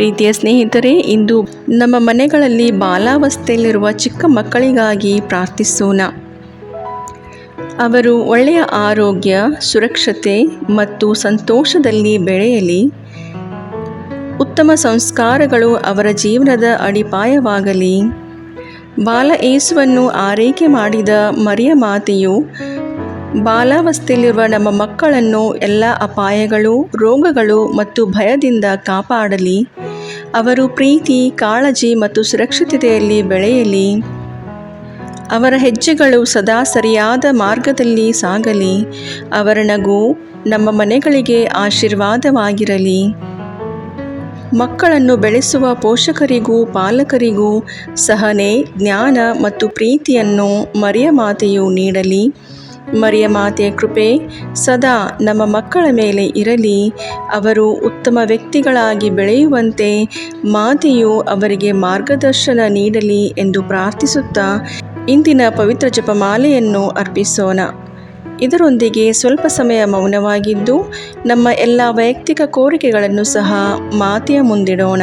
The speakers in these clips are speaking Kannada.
ಪ್ರೀತಿಯ ಸ್ನೇಹಿತರೆ, ಇಂದು ನಮ್ಮ ಮನೆಗಳಲ್ಲಿ ಬಾಲಾವಸ್ಥೆಯಲ್ಲಿರುವ ಚಿಕ್ಕ ಮಕ್ಕಳಿಗಾಗಿ ಪ್ರಾರ್ಥಿಸೋಣ. ಅವರು ಒಳ್ಳೆಯ ಆರೋಗ್ಯ, ಸುರಕ್ಷತೆ ಮತ್ತು ಸಂತೋಷದಲ್ಲಿ ಬೆಳೆಯಲಿ. ಉತ್ತಮ ಸಂಸ್ಕಾರಗಳು ಅವರ ಜೀವನದ ಅಡಿಪಾಯವಾಗಲಿ. ಬಾಲ ಏಸುವನ್ನು ಆರೈಕೆ ಮಾಡಿದ ಮರಿಯ ಮಾತೆಯು ಬಾಲಾವಸ್ಥೆಯಲ್ಲಿರುವ ನಮ್ಮ ಮಕ್ಕಳನ್ನು ಎಲ್ಲ ಅಪಾಯಗಳು, ರೋಗಗಳು ಮತ್ತು ಭಯದಿಂದ ಕಾಪಾಡಲಿ. ಅವರು ಪ್ರೀತಿ, ಕಾಳಜಿ ಮತ್ತು ಸುರಕ್ಷಿತತೆಯಲ್ಲಿ ಬೆಳೆಯಲಿ. ಅವರ ಹೆಜ್ಜೆಗಳು ಸದಾ ಸರಿಯಾದ ಮಾರ್ಗದಲ್ಲಿ ಸಾಗಲಿ. ಅವರ ನಗು ನಮ್ಮ ಮನೆಗಳಿಗೆ ಆಶೀರ್ವಾದವಾಗಿರಲಿ. ಮಕ್ಕಳನ್ನು ಬೆಳೆಸುವ ಪೋಷಕರಿಗೂ, ಪಾಲಕರಿಗೂ ಸಹನೆ, ಜ್ಞಾನ ಮತ್ತು ಪ್ರೀತಿಯನ್ನು ಮರಿಯ ಮಾತೆಯು ನೀಡಲಿ. ಮರಿಯ ಮಾತೆಯ ಕೃಪೆ ಸದಾ ನಮ್ಮ ಮಕ್ಕಳ ಮೇಲೆ ಇರಲಿ. ಅವರು ಉತ್ತಮ ವ್ಯಕ್ತಿಗಳಾಗಿ ಬೆಳೆಯುವಂತೆ ಮಾತೆಯು ಅವರಿಗೆ ಮಾರ್ಗದರ್ಶನ ನೀಡಲಿ ಎಂದು ಪ್ರಾರ್ಥಿಸುತ್ತಾ ಇಂದಿನ ಪವಿತ್ರ ಜಪಮಾಲೆಯನ್ನು ಅರ್ಪಿಸೋಣ. ಇದರೊಂದಿಗೆ ಸ್ವಲ್ಪ ಸಮಯ ಮೌನವಾಗಿದ್ದು ನಮ್ಮ ಎಲ್ಲ ವೈಯಕ್ತಿಕ ಕೋರಿಕೆಗಳನ್ನು ಸಹ ಮಾತೆಯ ಮುಂದಿಡೋಣ.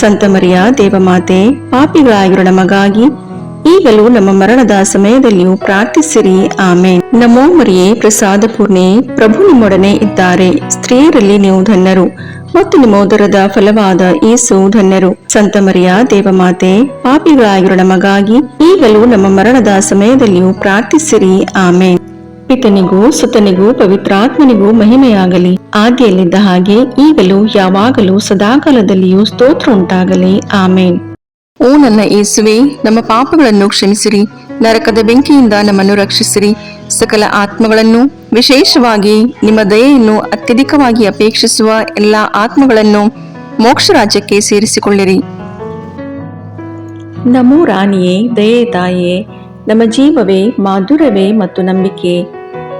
ಸಂತ ಮರಿಯ ದೇವಮಾತೆ, ಪಾಪಿಗಳಾಗಿರೋ ನಮಗಾಗಿ ಈಗಲೂ ನಮ್ಮ ಮರಣದ ಸಮಯದಲ್ಲಿಯೂ ಪ್ರಾರ್ಥಿಸಿರಿ, ಆಮೇನ್. ನಮೋ ಮರಿಯೇ, ಪ್ರಸಾದ ಪೂರ್ಣೆ, ಪ್ರಭು ನಿಮ್ಮೊಡನೆ ಇದ್ದಾರೆ, ಸ್ತ್ರೀಯರಲ್ಲಿ ನೀವು ಧನ್ಯರು ಮತ್ತು ನಿಮ್ಮ ಫಲವಾದ ಏಸು ಧನ್ಯರು. ಸಂತ ಮರಿಯ ದೇವಮಾತೆ, ಪಾಪಿಗಳಾಗಿರೋ ನಮಗಾಗಿ ಈಗಲೂ ನಮ್ಮ ಮರಣದ ಸಮಯದಲ್ಲಿಯೂ ಪ್ರಾರ್ಥಿಸಿರಿ, ಆಮೇನ್. ಪಿತನಿಗೂ ಸುತನಿಗೂ ಪವಿತ್ರಾತ್ಮನಿಗೂ ಮಹಿಮೆಯಾಗಲಿ. ಆದಿಯಲ್ಲಿದ್ದ ಹಾಗೆ ಈಗಲೂ ಯಾವಾಗಲೂ ಸದಾಕಾಲದಲ್ಲಿಯೂ ಸ್ತೋತ್ರ ಉಂಟಾಗಲಿ. ಆಮೇನ್. ಓ ನನ್ನ ಏಸುವೆ ನಮ್ಮ ಪಾಪಗಳನ್ನು ಕ್ಷಮಿಸಿರಿ ನರಕದ ಬೆಂಕಿಯಿಂದ ನಮ್ಮನ್ನು ರಕ್ಷಿಸಿರಿ. ಸಕಲ ಆತ್ಮಗಳನ್ನು ವಿಶೇಷವಾಗಿ ನಿಮ್ಮ ದಯೆಯನ್ನು ಅತ್ಯಧಿಕವಾಗಿ ಅಪೇಕ್ಷಿಸುವ ಎಲ್ಲ ಆತ್ಮಗಳನ್ನು ಮೋಕ್ಷ ರಾಜ್ಯಕ್ಕೆ ಸೇರಿಸಿಕೊಳ್ಳಿರಿ. ನಮೋ ರಾಣಿಯೇ ದಯೆ ತಾಯೇ ನಮ್ಮ ಜೀವವೇ ಮಾಧುರವೇ ಮತ್ತು ನಂಬಿಕೆ.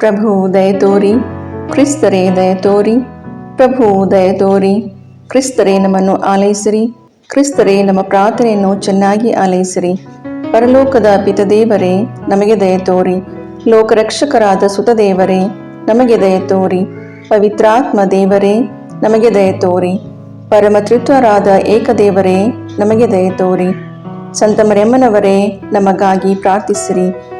ಪ್ರಭು ದಯ ತೋರಿ, ಕ್ರಿಸ್ತರೇ ದಯ ತೋರಿ, ಪ್ರಭು ದಯ ತೋರಿ, ಕ್ರಿಸ್ತರೇ ನಮ್ಮನ್ನು ಆಲೈಸಿರಿ ಕ್ರಿಸ್ತರೇ ನಮ್ಮ ಪ್ರಾರ್ಥನೆಯನ್ನು ಚೆನ್ನಾಗಿ ಆಲೈಸಿರಿ ಪರಲೋಕದ ಪಿತದೇವರೇ, ನಮಗೆ ದಯ ತೋರಿ. ಲೋಕರಕ್ಷಕರಾದ ಸುತದೇವರೇ, ನಮಗೆ ದಯ ತೋರಿ. ಪವಿತ್ರಾತ್ಮ ದೇವರೇ, ನಮಗೆ ದಯ ತೋರಿ. ಪರಮ ಪರಮತ್ರಿತ್ವರಾದ ಏಕದೇವರೇ, ನಮಗೆ ದಯ ತೋರಿ. ಸಂತ ಮರೆಮ್ಮನವರೇ ನಮಗಾಗಿ ಪ್ರಾರ್ಥಿಸಿರಿ.